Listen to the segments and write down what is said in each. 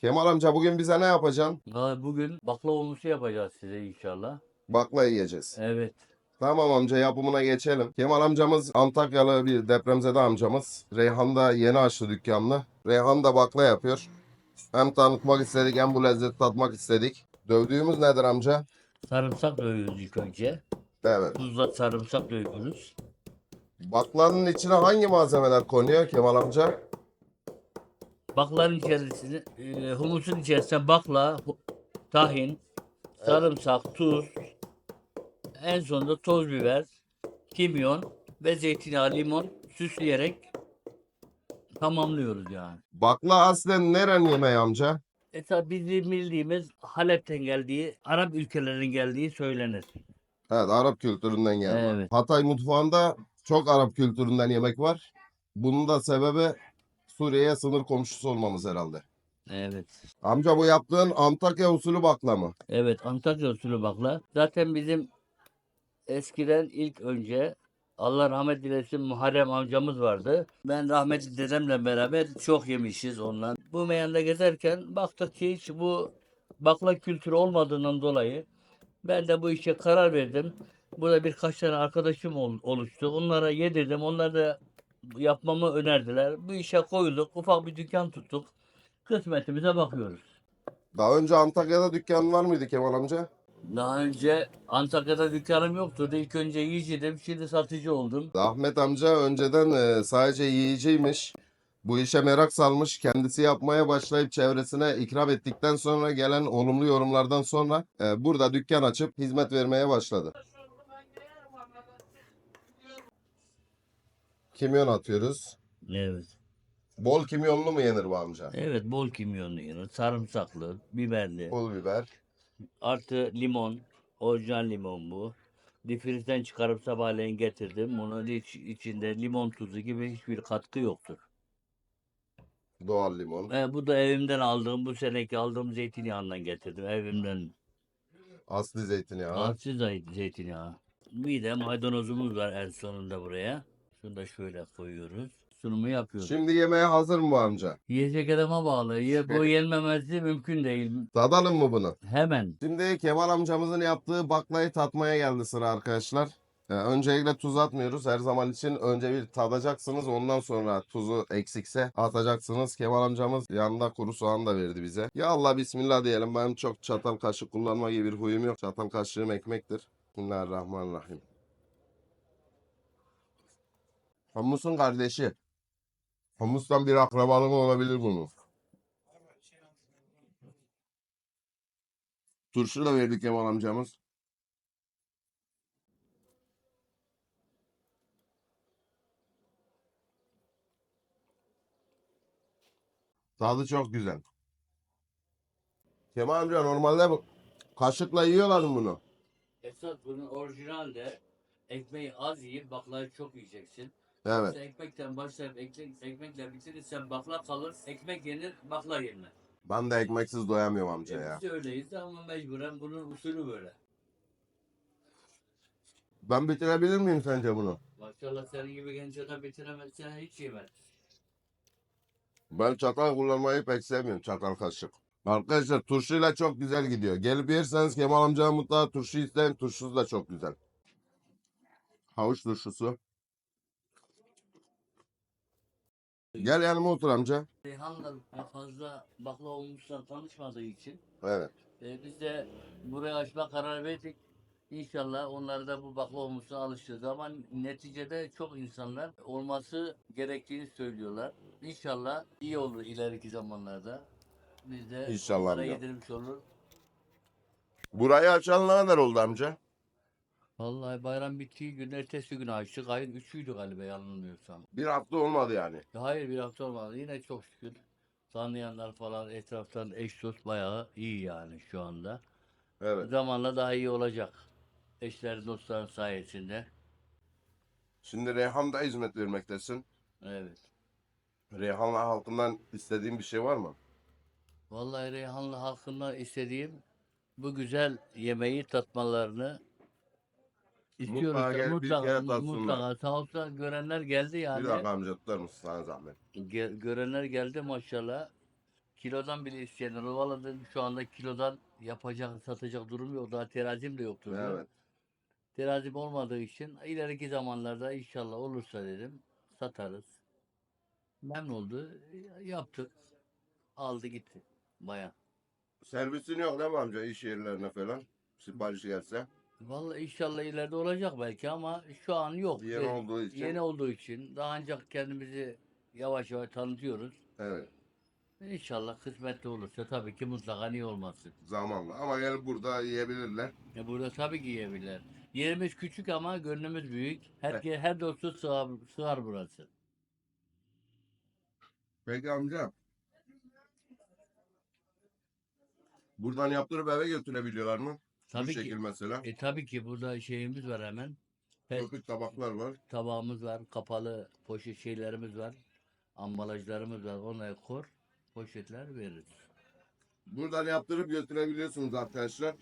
Kemal amca bugün bize ne yapacaksın? Vallahi Bugün baklava olmuşu yapacağız size inşallah. Bakla yiyeceğiz. Evet. Tamam amca yapımına geçelim. Kemal amcamız Antakyalı bir depremzede amcamız. Reyhan'da yeni açtı dükkanını. Reyhan da bakla yapıyor. Hem tanıtmak istedik hem bu lezzeti tatmak istedik. Dövdüğümüz nedir amca? Sarımsak dövüyoruz ilk önce. Evet. Tuzla sarımsak dövüyoruz. Baklanın içine hangi malzemeler konuyor Kemal amca? Baklavanın içerisine, e, humusun içerisine bakla, tahin, sarımsak, tuz, en sonunda toz biber, kimyon ve zeytinyağı, limon süsleyerek tamamlıyoruz yani. Bakla aslen nerenin yemeği amca? E tabi bizim bildiğimiz Halep'ten geldiği, Arap ülkelerinin geldiği söylenir. Evet Arap kültüründen gelme. Evet. Hatay mutfağında çok Arap kültüründen yemek var. Bunun da sebebi Suriye'ye sınır komşusu olmamız herhalde. Evet. Amca bu yaptığın Antakya usulü bakla mı? Evet Antakya usulü bakla. Zaten bizim eskiden ilk önce Allah rahmet dilesin Muharrem amcamız vardı. Ben rahmetli dedemle beraber çok yemişiz ondan. Bu meyanda gezerken baktık ki hiç bu bakla kültürü olmadığından dolayı ben de bu işe karar verdim. Burada birkaç tane arkadaşım ol- oluştu. Onlara yedirdim. Onlar da yapmamı önerdiler. Bu işe koyulduk. Ufak bir dükkan tuttuk. Kısmetimize bakıyoruz. Daha önce Antakya'da dükkan var mıydı Kemal amca? Daha önce Antakya'da dükkanım yoktu. İlk önce yiyiciydim, şimdi satıcı oldum. Ahmet amca önceden e, sadece yiyiciymiş. Bu işe merak salmış. Kendisi yapmaya başlayıp çevresine ikram ettikten sonra gelen olumlu yorumlardan sonra e, burada dükkan açıp hizmet vermeye başladı. Kimyon atıyoruz. Evet. Bol kimyonlu mu yenir bu amca? Evet, bol kimyonlu yenir. Sarımsaklı, biberli. Pul biber. Artı limon. Orijinal limon bu. Difrizden çıkarıp sabahleyin getirdim. Bunun iç, içinde limon tuzu gibi hiçbir katkı yoktur. Doğal limon. E, bu da evimden aldığım, bu seneki aldığım zeytinyağından getirdim. Evimden. Asli zeytinyağı. Zey- zeytinyağı. Bir de maydanozumuz var en sonunda buraya. Şunu da şöyle koyuyoruz. Sunumu yapıyoruz. Şimdi yemeğe hazır mı bu amca? Yiyecek adama bağlı. Ye- Bu yenmemesi mümkün değil. Tadalım mı bunu? Hemen. Şimdi Kemal amcamızın yaptığı baklayı tatmaya geldi sıra arkadaşlar. Ee, öncelikle tuz atmıyoruz. Her zaman için önce bir tadacaksınız. Ondan sonra tuzu eksikse atacaksınız. Kemal amcamız yanında kuru soğan da verdi bize. Ya Allah bismillah diyelim. Benim çok çatal kaşık kullanma gibi bir huyum yok. Çatal kaşığım ekmektir. Bismillahirrahmanirrahim. Humus'un kardeşi. Humus'tan bir akrabalığı olabilir bunun. Turşu da verdi Kemal amcamız. Tadı çok güzel. Kemal amca normalde bu kaşıkla yiyorlar mı bunu? Esas bunun orijinalde ekmeği az yiyip baklayı çok yiyeceksin. Evet. Sen ekmekten başlayıp ekmek, ekmekle bitirirsen bakla kalır. Ekmek yenir, bakla yenir. Ben de ekmeksiz doyamıyorum amca ya. biz de öyleyiz ama mecburen bunun usulü böyle. Ben bitirebilir miyim sence bunu? Maşallah senin gibi genç adam bitiremezsen hiç yemez. Ben çatal kullanmayı pek sevmiyorum. Çatal kaşık. Arkadaşlar turşuyla çok güzel gidiyor. Gelip yerseniz Kemal amcaya mutlaka turşu isteyin. Turşusu da çok güzel. Havuç turşusu. Gel yanıma otur amca. Reyhan'la fazla bakla olmuşlar tanışmadığı için Evet. e, biz de buraya açma karar verdik. İnşallah onlar da bu bakla olmuşuna alışacağız ama neticede çok insanlar olması gerektiğini söylüyorlar. İnşallah iyi olur ileriki zamanlarda. Biz de İnşallah onlara amca. yedirmiş olur. Burayı açan ne kadar oldu amca? Vallahi bayram bittiği gün ertesi gün açtık. Ayın üçüydü galiba yanılmıyorsam. Bir hafta olmadı yani. Hayır bir hafta olmadı. Yine çok şükür. Tanıyanlar falan etraftan eş dost bayağı iyi yani şu anda. Evet. Zamanla daha iyi olacak. Eşler dostların sayesinde. Şimdi Reyhan'da hizmet vermektesin. Evet. Reyhanlı halkından istediğin bir şey var mı? Vallahi Reyhanlı halkından istediğim bu güzel yemeği tatmalarını istiyoruz. Mutlaka gel, bir mutlaka, kere tatsınlar. mutlaka. Sağ olsun görenler geldi yani. Bir dakika amca tutar mısın sana zahmet? Ge- görenler geldi maşallah. Kilodan bile isteyenler ovaladım. Şu anda kilodan yapacak, satacak durum yok. Daha terazim de yoktur. Evet. Terazim olmadığı için ileriki zamanlarda inşallah olursa dedim satarız. Memnun oldu. Yaptık. Aldı gitti. Bayan. Servisin yok değil mi amca iş yerlerine falan? Sipariş gelse. Vallahi inşallah ileride olacak belki ama şu an yok. Yeni Ee, olduğu için. Yeni olduğu için daha ancak kendimizi yavaş yavaş tanıtıyoruz. Evet. İnşallah kısmetli olursa tabii ki mutlaka niye olmasın. Zamanla. Ama gelip burada yiyebilirler. E burada tabii ki yiyebilirler. Yerimiz küçük ama gönlümüz büyük. Her, her dostu sığar, sığar burası. Peki amca. Buradan yaptırıp eve götürebiliyorlar mı? Bu Tabii şekil ki. mesela. E tabii ki burada şeyimiz var hemen. Pet Köpük tabaklar var. tabağımız var, kapalı poşet şeylerimiz var. Ambalajlarımız var. Onları kor, poşetler veririz. Buradan yaptırıp götürebiliyorsunuz arkadaşlar.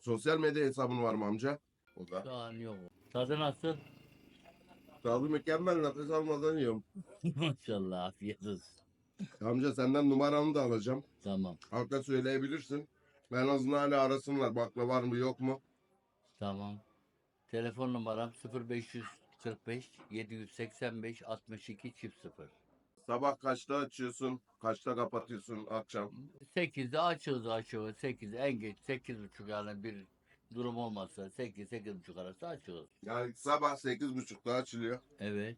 Sosyal medya hesabın var mı amca? O da. Şu an yok. Tadı nasıl? Tadı mükemmel nefes almadan yiyorum. Maşallah afiyet olsun. Amca senden numaranı da alacağım. Tamam, Halka söyleyebilirsin. En azından hala arasınlar. Bakla var mı yok mu? tamam. Telefon numaram 0545 785 62 çift 0. Sabah kaçta açıyorsun? Kaçta kapatıyorsun akşam? 8'de açığız açığı. 8 en geç 8.30 yani bir durum olmazsa 8 8.30 arası açığız. Yani sabah 8.30'da açılıyor. Evet.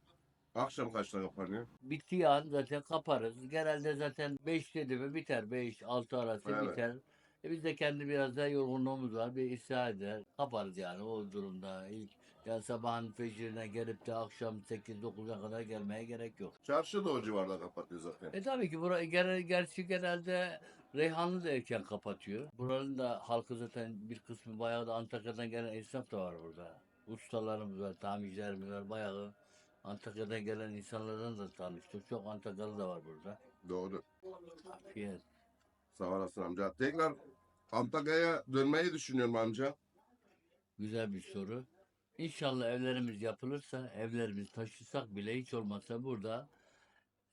Akşam kaçta kapanıyor? Bittiği an zaten kaparız. Genelde zaten 5 dedi mi biter. 5 6 arası Evet. biter. E biz de kendi biraz da yorgunluğumuz var. Bir istirahat eder. Kaparız yani o durumda. İlk ya sabahın fecirine gelip de akşam 8-9'a kadar gelmeye gerek yok. Çarşı da o civarda kapatıyor zaten. E tabii ki bura, genel, gerçi genelde Reyhanlı da erken kapatıyor. Buranın da halkı zaten bir kısmı bayağı da Antakya'dan gelen esnaf da var burada. Ustalarımız var, tamircilerimiz var bayağı. Antakya'dan gelen insanlardan da tanıştık. Çok Antakyalı da var burada. Doğru. Afiyet. Sağ olasın amca. Tekrar Antakya'ya dönmeyi düşünüyorum amca. Güzel bir soru. İnşallah evlerimiz yapılırsa, evlerimiz taşısak bile hiç olmazsa burada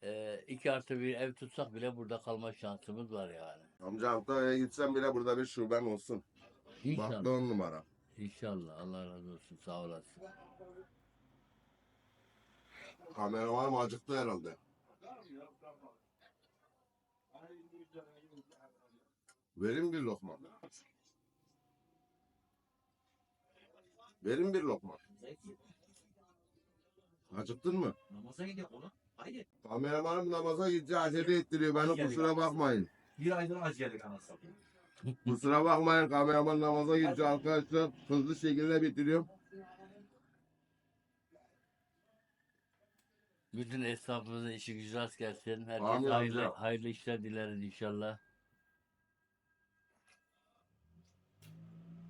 e, iki artı bir ev tutsak bile burada kalma şansımız var yani. Amca Antakya'ya gitsem bile burada bir şuben olsun. Bak İnşallah. da on numara. İnşallah. Allah razı olsun. Sağ olasın. Kameraman acıktı herhalde. Verin bir lokma. Verin bir lokma. Acıktın mı? Namaza gidiyor oğlum. Haydi. Kameramanım namaza gideceği acele ettiriyor. Beni kusura bakmayın. Bir aydır az geldik anasını. Kusura bakmayın kameraman namaza gideceği arkadaşlar. Hızlı şekilde bitiriyorum. Bütün esnafımızın işi rast gelsin. Herkese hayırlı, hayırlı işler dileriz inşallah.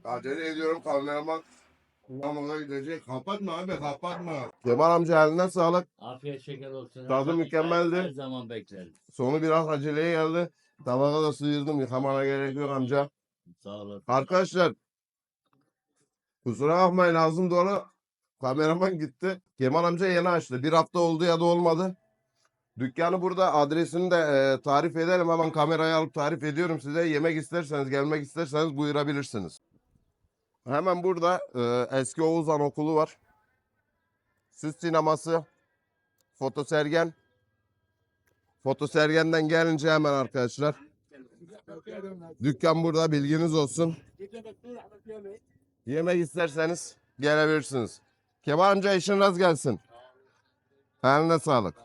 Acele ediyorum kameraman namaza gidecek. Kapatma abi kapatma. Kemal amca eline sağlık. Afiyet şeker olsun. Tadı Her- mükemmeldi. Her zaman bekleriz. Sonu biraz aceleye geldi. Tabağa da sıyırdım. Yıkamana gerek yok amca. Sağ olasın. Arkadaşlar kusura bakmayın ağzım dolu. Kameraman gitti. Kemal amca yeni açtı. Bir hafta oldu ya da olmadı. Dükkanı burada adresini de e, tarif edelim. Hemen kamerayı alıp tarif ediyorum size. Yemek isterseniz, gelmek isterseniz buyurabilirsiniz. Hemen burada e, eski Oğuzhan Okulu var. Süs sineması, fotosergen. Fotosergenden gelince hemen arkadaşlar. Dükkan burada bilginiz olsun. Yemek isterseniz gelebilirsiniz. Kemal amca işin rast gelsin. Eline sağlık.